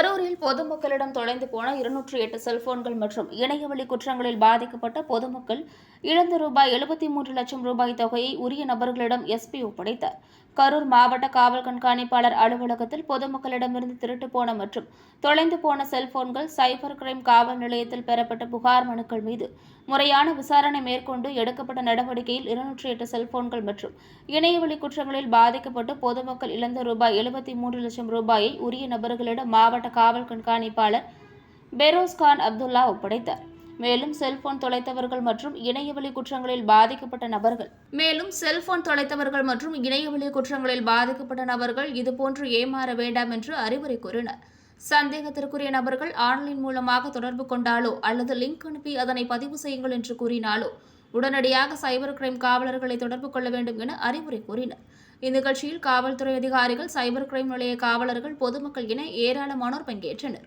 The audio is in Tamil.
கரூரில் பொதுமக்களிடம் தொலைந்து போன இருநூற்றி எட்டு செல்போன்கள் மற்றும் இணையவழி குற்றங்களில் பாதிக்கப்பட்ட பொதுமக்கள் இழந்த ரூபாய் எழுபத்தி மூன்று லட்சம் ரூபாய் தொகையை உரிய நபர்களிடம் எஸ்பி ஒப்படைத்தார் கரூர் மாவட்ட காவல் கண்காணிப்பாளர் அலுவலகத்தில் பொதுமக்களிடமிருந்து திருட்டு போன மற்றும் தொலைந்து போன செல்போன்கள் சைபர் கிரைம் காவல் நிலையத்தில் பெறப்பட்ட புகார் மனுக்கள் மீது முறையான விசாரணை மேற்கொண்டு எடுக்கப்பட்ட நடவடிக்கையில் இருநூற்றி எட்டு செல்போன்கள் மற்றும் இணையவழி குற்றங்களில் பாதிக்கப்பட்டு பொதுமக்கள் இழந்த ரூபாய் எழுபத்தி மூன்று லட்சம் ரூபாயை உரிய நபர்களிடம் மாவட்ட காவல் கண்காணிப்பாளர் பெரோஸ்கான் அப்துல்லா ஒப்படைத்தார். மேலும் செல்போன் தொலைத்தவர்கள் மற்றும் இணையவழி குற்றங்களில் பாதிக்கப்பட்ட நபர்கள். மேலும் செல்போன் தொலைத்தவர்கள் மற்றும் இணையவழி குற்றங்களில் பாதிக்கப்பட்ட நபர்கள் இதுபோன்று ஏமாற வேண்டாம் என்று அறிவுரை கூறினர். சந்தேகத்திற்குரிய நபர்கள் ஆன்லைன் மூலமாக தொடர்பு கொண்டாலோ அல்லது லிங்க் அனுப்பி அதனை பதிவு செய்யுங்கள் என்று கூறினாலோ உடனடியாக சைபர் கிரைம் காவலர்களை தொடர்பு கொள்ள வேண்டும் என அறிவுரை கூறினர். இந்நிகழ்ச்சியில் காவல்துறை அதிகாரிகள் சைபர் கிரைம் நிலைய காவலர்கள் பொதுமக்கள் என ஏராளமானோர் பங்கேற்றனர்.